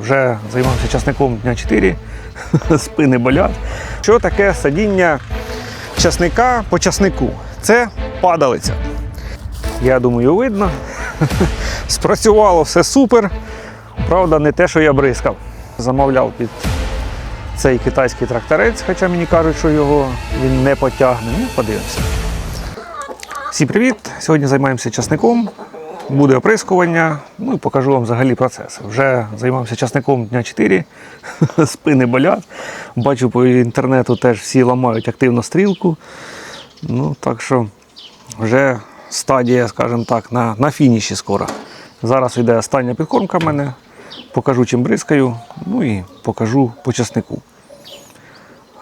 Вже займався часником дня 4, спини болять. Що таке садіння часника по часнику? Це падалиця. Я думаю, видно. Спрацювало все супер. Правда, не те, що я бризкав. Замовляв під цей китайський тракторець, хоча мені кажуть, що його він не потягне. Ну, подивимося. Всім привіт! Сьогодні займаємося часником. Буде оприскування, ну і покажу вам взагалі процес. Вже займався часником дня 4, спини болять. Бачу по інтернету теж всі ламають активно стрілку. Ну, так що вже стадія, скажімо так, на, на фініші скоро. Зараз йде остання підкормка в мене. Покажу, чим бризкаю, ну і покажу по часнику.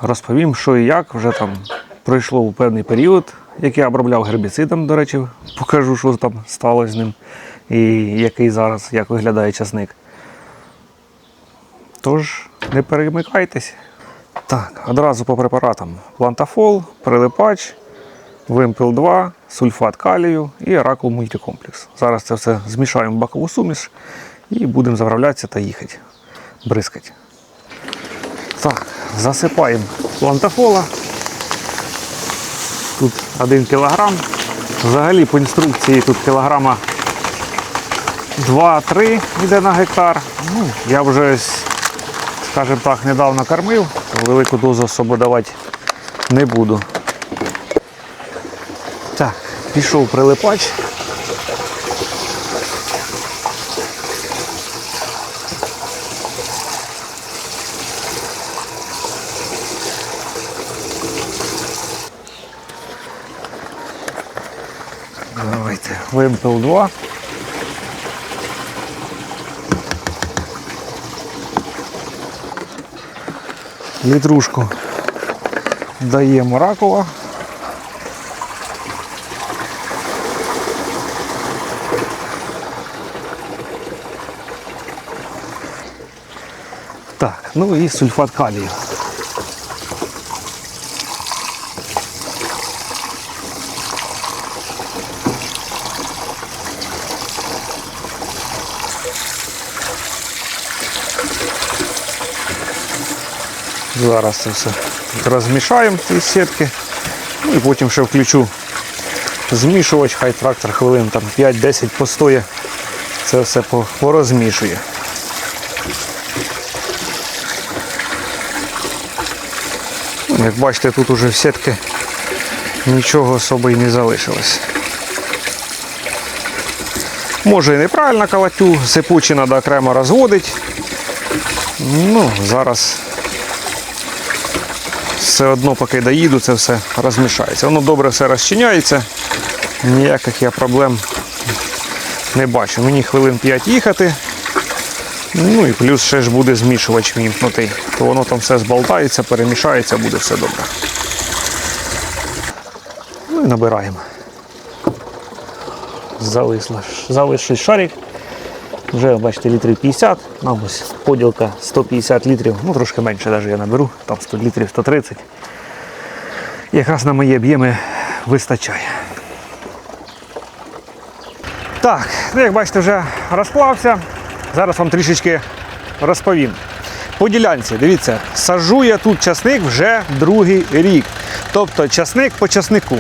Розповім, що і як вже там пройшло у певний період, як я обробляв гербіцидом, до речі, покажу, що там сталося з ним і який зараз, як виглядає часник. Тож, не перемикайтесь. Так, одразу по препаратам: плантафол, прилипач, вимпел 2, сульфат калію і оракул мультикомплекс. Зараз це все змішаємо в бакову суміш і будемо заправлятися та їхати, бризкати. Так, засипаємо плантафола. Тут 1 кілограм. Взагалі по інструкції тут кілограма 2-3 йде на гектар. Ну, я вже, скажімо так, недавно кормив, велику дозу особо давати не буду. Так, пішов прилипач. Давайте, вимпел 2. Літрушку даємо ракова. Так, ну і сульфат калію. Зараз це все розмішаємо ці сітки. Ну і потім ще включу змішувач, хай трактор хвилин там 5-10 постоє. Це все порозмішує. Ну, Як бачите, тут уже в сітки нічого особо і не залишилось. Може і неправильно калатю, сипучі треба окремо розводити. Ну, зараз все одно, поки доїду, це все розмішається. Воно добре все розчиняється, ніяких я проблем не бачу. Мені хвилин 5 їхати. Ну і плюс ще ж буде змішувач вімкнутий, то воно там все зболтається, перемішається, буде все добре. Ну і набираємо. Залишився шарик. Вже, бачите, літрів 50, нам ось поділка 150 літрів, ну трошки менше навіть я наберу, там 100 літрів 130. Якраз на мої об'єми вистачає. Так, ну як бачите, вже розплався. Зараз вам трішечки розповім. По ділянці, дивіться, сажу я тут часник вже другий рік. Тобто часник по часнику.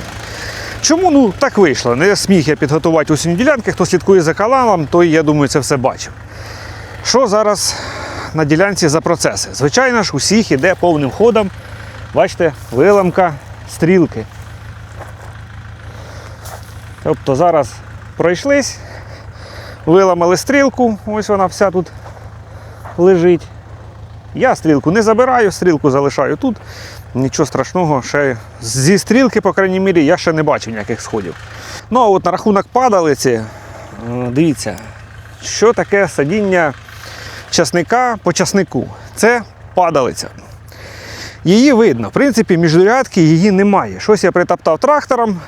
Чому ну так вийшло? Не сміг я підготувати усі ділянки. Хто слідкує за каналом, той, я думаю, це все бачив. Що зараз на ділянці за процеси? Звичайно ж, усіх іде повним ходом. Бачите, виламка стрілки. Тобто зараз пройшлись, виламали стрілку, ось вона вся тут лежить. Я стрілку не забираю, стрілку залишаю тут. Нічого страшного, ще зі стрілки, по крайній мірі, я ще не бачив ніяких сходів. Ну а от на рахунок падалиці, дивіться, що таке садіння часника по часнику. Це падалиця. Її видно. В принципі, міжрядки її немає. Щось я притоптав трактором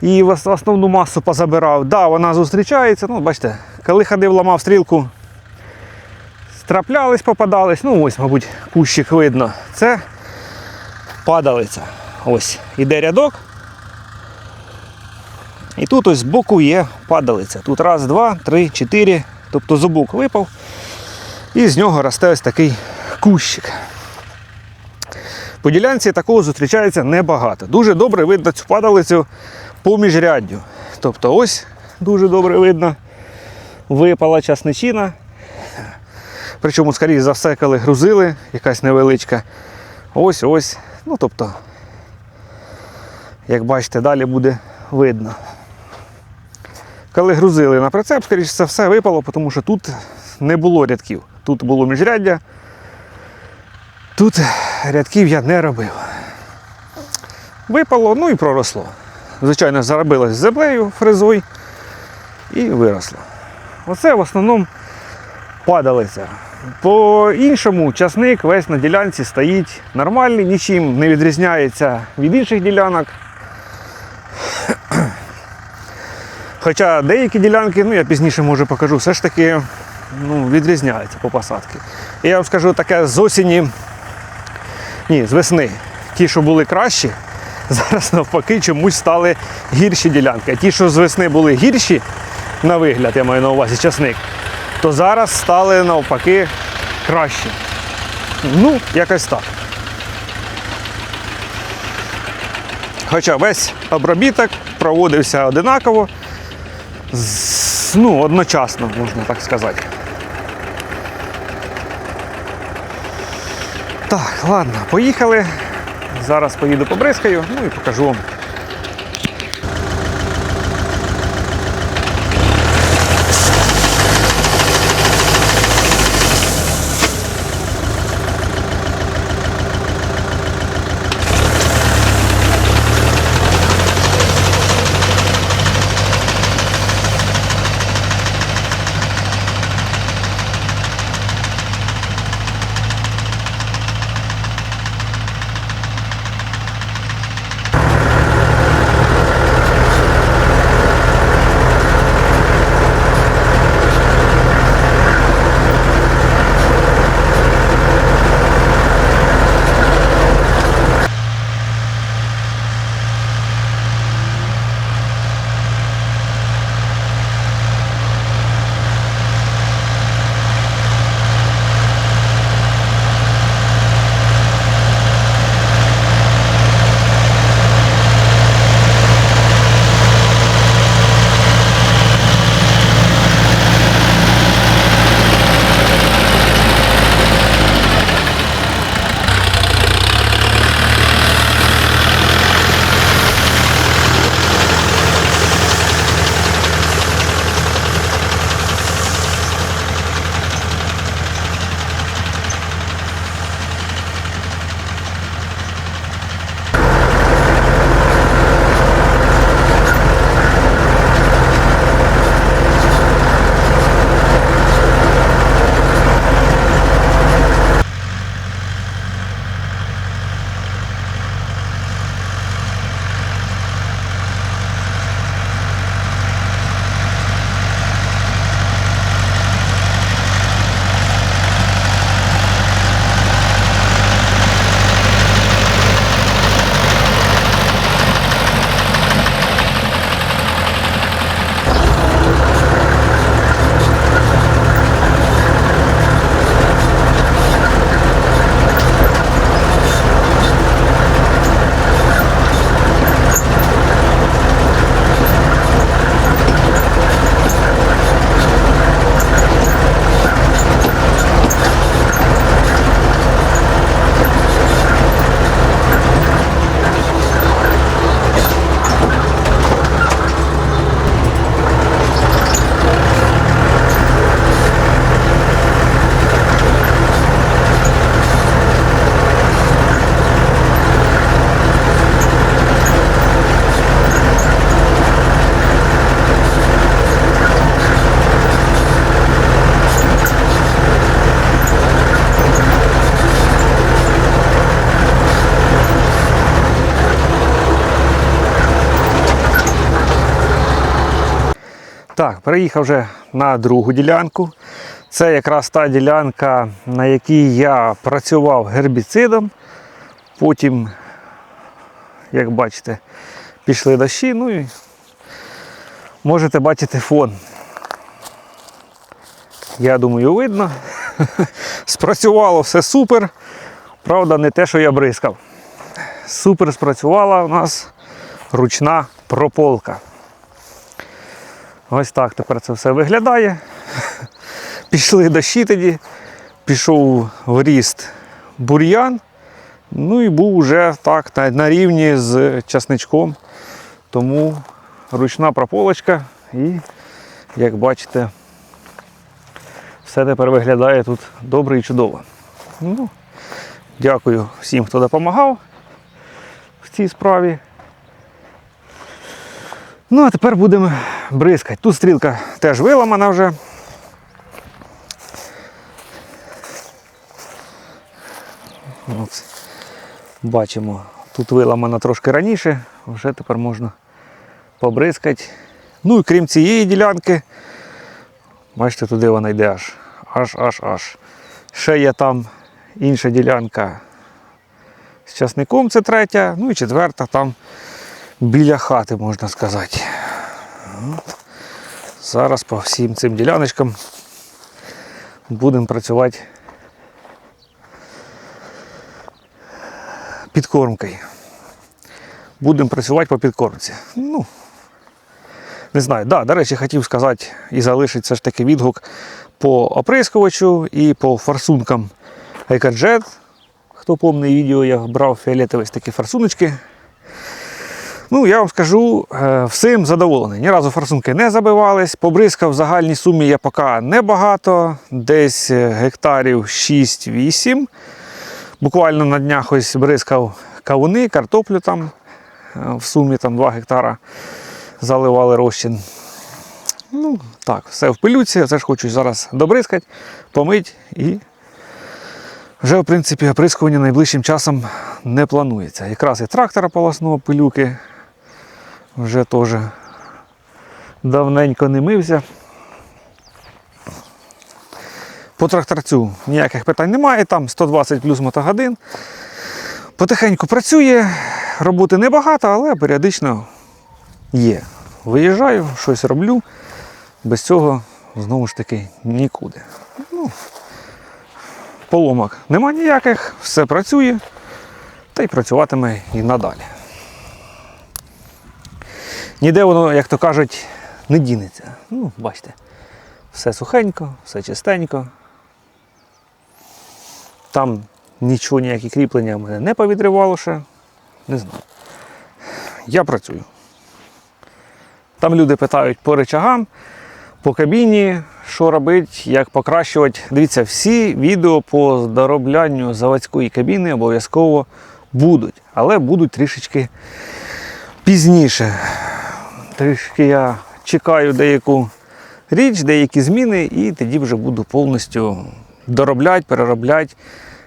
і основну масу позабирав. Да, вона зустрічається. Ну, бачите, коли ходив, ламав стрілку, траплялись, попадались. Ну, ось, мабуть, кущик видно. Це падалиця. Ось іде рядок. І тут ось збоку є падалиця. Тут раз, два, три, чотири. Тобто зубок випав. І з нього росте ось такий кущик. По ділянці такого зустрічається небагато. Дуже добре видно цю падалицю по міжряддю. Тобто ось дуже добре видно випала часничина. Причому, скоріше за все, коли грузили, якась невеличка. Ось ось. Ну, тобто, як бачите, далі буде видно. Коли грузили на прицеп, скоріше за все, випало, тому що тут не було рядків. Тут було міжряддя. Тут рядків я не робив. Випало, ну і проросло. Звичайно, заробилось землею фрезой і виросло. Оце в основному падалиця. По іншому часник весь на ділянці стоїть нормальний, нічим не відрізняється від інших ділянок. Хоча деякі ділянки, ну я пізніше може покажу, все ж таки ну, відрізняються по посадці. І я вам скажу таке з осені, ні, з весни. Ті, що були кращі, зараз навпаки чомусь стали гірші ділянки. А ті, що з весни були гірші, на вигляд, я маю на увазі часник, то зараз стали навпаки кращі. Ну, якось так. Хоча весь обробіток проводився одинаково, з- ну, одночасно, можна так сказати. Так, ладно, поїхали. Зараз поїду побризкаю, ну і покажу вам. Так, переїхав вже на другу ділянку. Це якраз та ділянка, на якій я працював гербіцидом. Потім, як бачите, пішли дощі, ну і можете бачити фон. Я думаю, видно. Спрацювало все супер. Правда, не те, що я бризкав. Супер спрацювала у нас ручна прополка. Ось так тепер це все виглядає. Пішли дощі тоді, пішов в ріст бур'ян. Ну і був вже так на, рівні з часничком. Тому ручна прополочка і, як бачите, все тепер виглядає тут добре і чудово. Ну, дякую всім, хто допомагав в цій справі. Ну, а тепер будемо бризкати. Тут стрілка теж виламана вже. От. Бачимо, тут виламана трошки раніше, вже тепер можна побризкати. Ну і крім цієї ділянки, бачите, туди вона йде аж, аж, аж, аж. Ще є там інша ділянка з часником, це третя, ну і четверта там біля хати, можна сказати. Зараз по всім цим діляночкам будемо працювати підкормкою. Будемо працювати по підкормці. Ну, не знаю, да, до речі, хотів сказати і залишити все ж таки відгук по оприскувачу і по форсункам EcoJet. Хто пам'ятає відео, я брав фіолетові такі форсуночки. Ну, я вам скажу, е, всім задоволений. Ні разу форсунки не забивались. Побризкав в загальній сумі я поки небагато, десь е, гектарів 6-8. Буквально на днях ось бризкав кавуни, картоплю там е, в сумі там 2 гектара заливали розчин. Ну, так, все в пилюці. Це ж хочу зараз добризкати, помить і вже, в принципі, оприскування найближчим часом не планується. Якраз і трактора полосного пилюки вже теж давненько не мився. По тракторцю ніяких питань немає, там 120 плюс мотогодин. Потихеньку працює, роботи небагато, але періодично є. Виїжджаю, щось роблю. Без цього знову ж таки нікуди. Ну, поломок нема ніяких, все працює та й працюватиме і надалі. Ніде воно, як то кажуть, не дінеться. Ну, бачите, все сухенько, все чистенько. Там нічого, ніякі кріплення в мене не повідривало ще. Не знаю. Я працюю. Там люди питають по речагам, по кабіні, що робити, як покращувати. Дивіться, всі відео по здороблянню заводської кабіни обов'язково будуть, але будуть трішечки пізніше. Трішки я чекаю деяку річ, деякі зміни, і тоді вже буду повністю доробляти, переробляти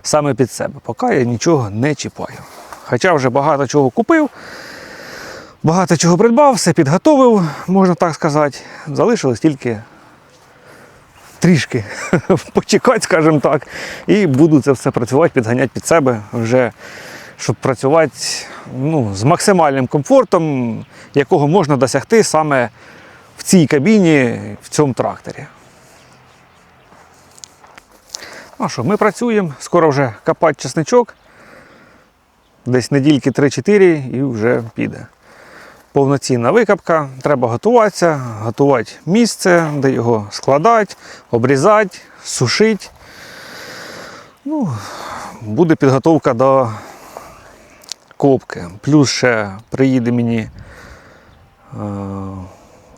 саме під себе. Поки я нічого не чіпаю. Хоча вже багато чого купив, багато чого придбав, все підготовив, можна так сказати. Залишилось тільки трішки почекати, скажімо так, і буду це все працювати, підганяти під себе вже, щоб працювати ну, з максимальним комфортом, якого можна досягти саме в цій кабіні, в цьому тракторі. Ну що, ми працюємо, скоро вже копати чесничок. Десь недільки 3-4 і вже піде. Повноцінна викопка, треба готуватися, готувати місце, де його складати, обрізати, сушити. Ну, буде підготовка до копки. Плюс ще приїде мені е,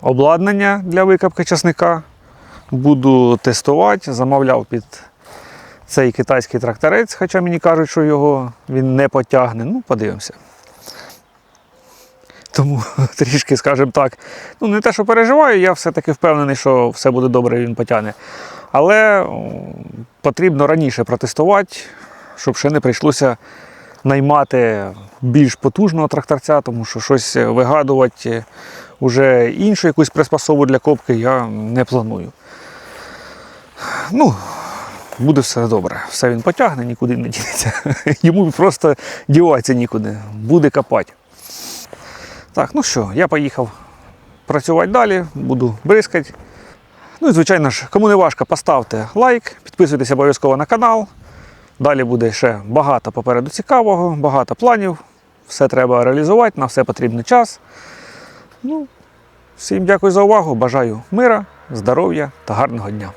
обладнання для викопки часника. Буду тестувати, замовляв під цей китайський тракторець, хоча мені кажуть, що його він не потягне. Ну, подивимося. Тому трішки, скажімо так, ну не те, що переживаю, я все-таки впевнений, що все буде добре, він потягне. Але потрібно раніше протестувати, щоб ще не прийшлося наймати більш потужного тракторця, тому що щось вигадувати вже іншу якусь приспособу для копки я не планую. Ну, буде все добре. Все він потягне, нікуди не дінеться. Йому просто діватися нікуди, буде копати. Так, ну що, я поїхав працювати далі, буду бризкати. Ну і звичайно ж, кому не важко, поставте лайк, підписуйтесь обов'язково на канал. Далі буде ще багато попереду цікавого, багато планів. Все треба реалізувати, на все потрібний час. Ну, всім дякую за увагу. Бажаю мира, здоров'я та гарного дня.